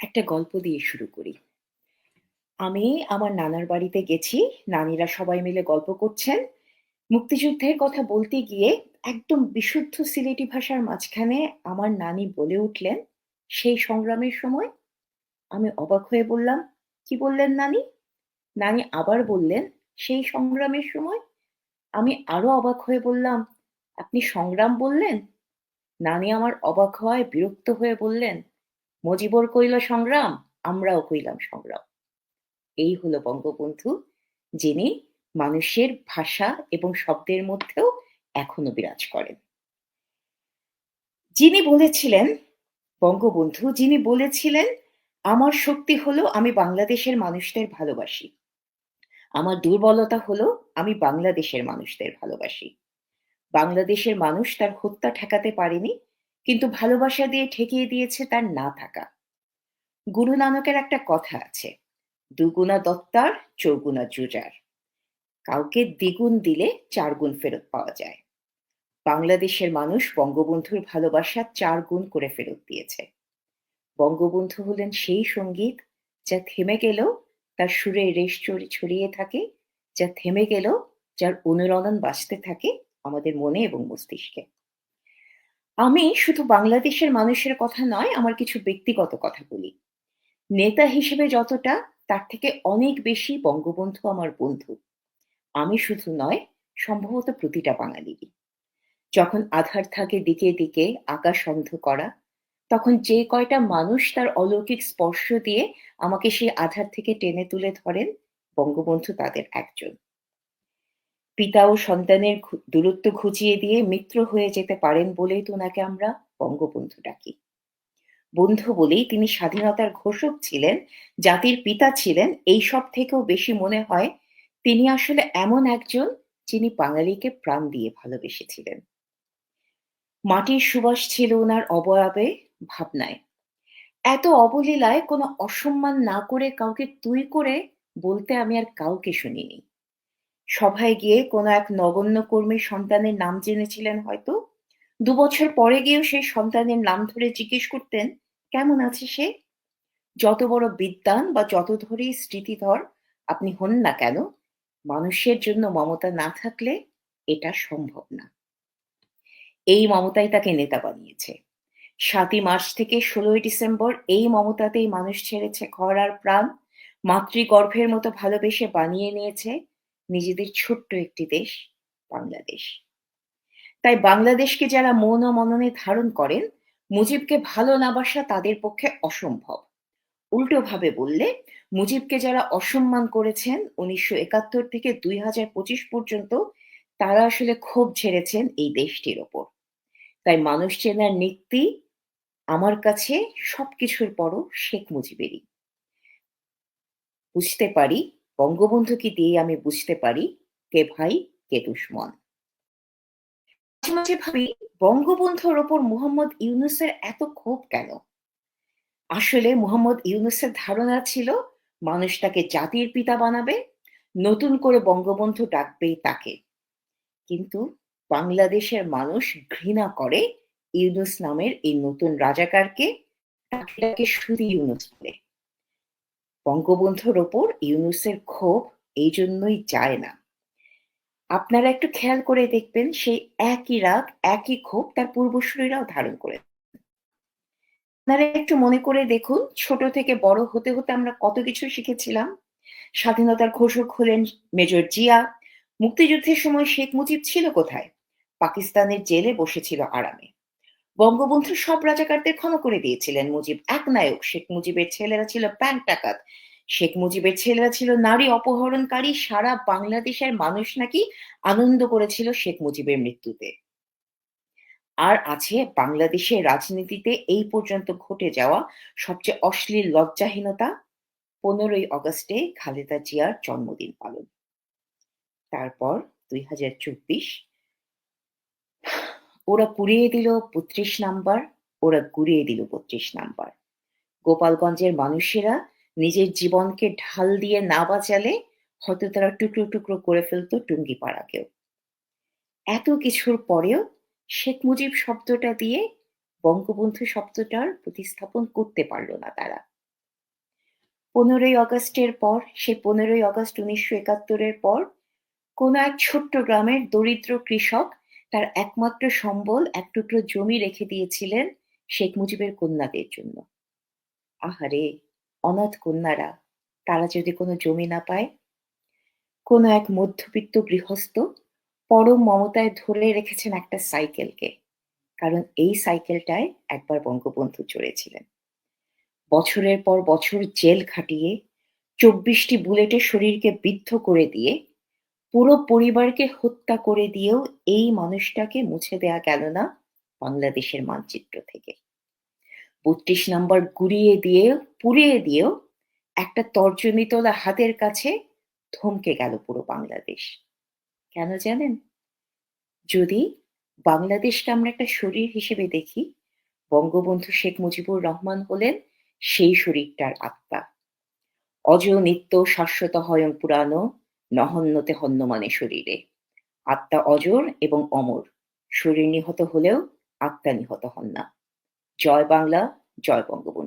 একটা গল্প দিয়ে শুরু করি। আমি আমার নানার বাড়িতে গেছি। নানিরা সবাই মিলে গল্প করছেন। মুক্তিযুদ্ধের কথা বলতে গিয়ে একদম বিশুদ্ধ সিলেটি ভাষার মাঝখানে আমার নানি বলে উঠলেন, "সেই সংগ্রামের সময়?" আমি অবাক হয়ে বললাম, "কি বললেন নানী?" নানী আবার বললেন, "সেই সংগ্রামের সময়?" আমি আরও অবাক হয়ে বললাম, "আপনি সংগ্রাম বললেন?" নানি আমার অবাক হওয়ায় বিরক্ত হয়ে বললেন, "মজিবর কইল সংগ্রাম, আমরাও কইলাম সংগ্রাম।" এই হলো বঙ্গবন্ধু, যিনি মানুষের ভাষা এবং শব্দের মধ্যেও এখনও বিরাজ করেন। যিনি বলেছিলেন, বঙ্গবন্ধু যিনি বলেছিলেন, "আমার শক্তি হলো আমি বাংলাদেশের মানুষদের ভালোবাসি। আমার দুর্বলতা হলো আমি বাংলাদেশের মানুষদের ভালোবাসি। বাংলাদেশের মানুষ তার হত্যা ঠেকাতে পারেনি, কিন্তু ভালোবাসা দিয়ে ঠেকিয়ে দিয়েছে তার না থাকা।" গুরু নানকের একটা কথা আছে, "দুগুনা দত্তার, চৌগুনা জুজার।" কাউকে দ্বিগুণ দিলে চার গুণ ফেরত পাওয়া যায়। বাংলাদেশের মানুষ বঙ্গবন্ধুর ভালোবাসা চার গুণ করে ফেরত দিয়েছে। বঙ্গবন্ধু হলেন সেই সংগীত যা থেমে গেলেও তার সুরে রেশ ছড়িয়ে থাকে, যা থেমে গেলেও যার অনুরণন বাঁচতে থাকে আমাদের মনে এবং মস্তিষ্কে। আমি শুধু বাংলাদেশের মানুষের কথা নয়, আমার কিছু ব্যক্তিগত কথা বলি। নেতা হিসেবে যতটা, তার থেকে অনেক বেশি বঙ্গবন্ধু আমার বন্ধু। আমি শুধু নয়, সম্ভবত প্রতিটা বাঙালিরই। যখন আধার থাকে দিকে, দিকে আকাশ অন্ধ করা, তখন যে কয়টা মানুষ তার অলৌকিক স্পর্শ দিয়ে আমাকে সেই আধার থেকে টেনে তুলে ধরেন, বঙ্গবন্ধু তাদের একজন। পিতা ও সন্তানের দূরত্ব ঘুচিয়ে দিয়ে মিত্র হয়ে যেতে পারেন বলেই তো উনাকে আমরা বঙ্গবন্ধু ডাকি। বন্ধু বলেই তিনি স্বাধীনতার ঘোষক ছিলেন, জাতির পিতা ছিলেন, এই সব থেকেও বেশি মনে হয় তিনি আসলে এমন একজন যিনি বাঙালিকে প্রাণ দিয়ে ভালোবেসেছিলেন। মাটির সুবাস ছিল ওনার অবয়বে, ভাবনায়। এত অবলীলায় কোনো অসম্মান না করে কাউকে তুই করে বলতে আমি আর কাউকে শুনিনি। সভায় গিয়ে কোনো এক নগণ্য কর্মীর সন্তানের নাম জেনেছিলেন হয়তো। দুবছর পরে গিয়েও সেই সন্তানের নাম ধরে জিজ্ঞেস করতেন, "কেমন আছে সে?" যত বড় বিদ্বান বা যত ধরেই স্মৃতিধর আপনি হন না কেন, মানুষের জন্য মমতা না থাকলে এটা সম্ভব না। এই মমতাই তাকে নেতা বানিয়েছে। সাতই মার্চ থেকে ষোলোই ডিসেম্বর এই মমতাতেই মানুষ ছেড়েছে ঘর আর প্রাণ, মাতৃগর্ভের মতো ভালোবেসে বানিয়ে নিয়েছে নিজেদের ছোট্ট একটি দেশ, বাংলাদেশ। তাই বাংলাদেশকে যারা মন মননে ধারণ করেন, মুজিবকে ভালো না বাসা তাদের পক্ষে অসম্ভব। উল্টোভাবে বললে, মুজিবকে যারা অসম্মান করেছেন উনিশশো একাত্তর থেকে দুই হাজার পঁচিশ পর্যন্ত, তারা আসলে ক্ষোভ ঝেড়েছেন এই দেশটির ওপর। তাই মানুষ চেনার নীতি আমার কাছে সবকিছুর পরও শেখ মুজিবেরই। বুঝতে পারি, বঙ্গবন্ধুকে দিয়ে আমি বুঝতে পারি কে ভাই কে দুশ্মন। মাঝে মাঝে ভাবি বঙ্গবন্ধুর ওপর মুহাম্মদ ইউনুসের এত ক্ষোভ কেন? আসলে মুহাম্মদ ইউনুসের ধারণা ছিল মানুষ তাকে জাতির পিতা বানাবে, নতুন করে বঙ্গবন্ধু ডাকবেই তাকে। কিন্তু বাংলাদেশের মানুষ ঘৃণা করে ইউনুস নামের এই নতুন রাজাকারকে, তাকে শুধু ইউনুস বলে। বঙ্গবন্ধুর ওপর ইউনুসের ক্ষোভ এই জন্যই যায় না। আপনারা একটু খেয়াল করে দেখবেন সেই একই রাগ, একই ক্ষোভ তার পূর্বসূরীরাও ধারণ করে। আপনারা একটু মনে করে দেখুন, ছোট থেকে বড় হতে, হতে আমরা কত কিছু শিখেছিলাম। স্বাধীনতার ঘোষক হলেন মেজর জিয়া। মুক্তিযুদ্ধের সময় শেখ মুজিব ছিল কোথায়? পাকিস্তানের জেলে বসেছিল আরামে। বঙ্গবন্ধু সব রাজাকারদের ক্ষমা করে দিয়েছিলেন মুজিব একনায়ক। শেখ মুজিবের ছেলেরা ছিল ব্যাংক। শেখ মুজিবের ছেলেরা ছিল নারী অপহরণকারী। সারা বাংলাদেশের মানুষ নাকি আনন্দ করেছিল শেখ মুজিবের মৃত্যুতে। আর আছে বাংলাদেশের রাজনীতিতে এই পর্যন্ত ঘটে যাওয়া সবচেয়ে অশ্লীল লজ্জাহীনতা, পনেরোই অগস্টে খালেদা জিয়ার জন্মদিন পালন। তারপর দুই হাজার চব্বিশ ওরা পুড়িয়ে দিল বত্রিশ নাম্বার, ওরা গুড়িয়ে দিল বত্রিশ নাম্বার। গোপালগঞ্জের মানুষেরা নিজের জীবনকে ঢাল দিয়ে না বাঁচালে হয়তো তারা টুকরো টুকরো করে ফেলতো টুঙ্গিপাড়াকেও। এত কিছুর পরেও শেখ মুজিব শব্দটা দিয়ে বঙ্গবন্ধু শব্দটার প্রতিস্থাপন করতে পারল না তারা। পনেরোই আগস্টের পর সেই পনেরোই আগস্ট উনিশশো একাত্তরের পর কোনো এক ছোট্ট গ্রামের দরিদ্র কৃষক তার একমাত্র সম্বল, এক টুকরো জমি রেখে দিয়েছিলেন শেখ মুজিবের কন্যাদের জন্য। আহারে, অনাথ কন্যারা, তারা যদি কোনো জমি না পায়? কোনো এক মধ্যবিত্ত গৃহস্থ পরম মমতায় ধরে রেখেছেন একটা সাইকেলকে, কারণ এই সাইকেলটায় একবার বঙ্গবন্ধু চড়েছিলেন। বছরের পর বছর জেল খাটিয়ে চব্বিশটি বুলেটে শরীরকে বিদ্ধ করে দিয়ে পুরো পরিবারকে হত্যা করে দিয়েও এই মানুষটাকে মুছে দেয়া গেল না বাংলাদেশের মানচিত্র থেকে। বত্রিশ নম্বর গুড়িয়ে দিয়ে, পুড়িয়ে দিয়েও একটা তর্জনী তোলা হাতের কাছে থমকে গেল পুরো বাংলাদেশ। কেন জানেন? যদি বাংলাদেশকে আমরা একটা শরীর হিসেবে দেখি, বঙ্গবন্ধু শেখ মুজিবুর রহমান হলেন সেই শরীরটার আত্মা। অজ নিত্য শাশ্বত হয়ং পুরানো নহন্যতে হন্যমানে শরীরে। আত্মা অজর এবং অমর। শরীর নিহত হলেও আত্মা নিহত হন না। জয় বাংলা, জয় বঙ্গবন্ধু।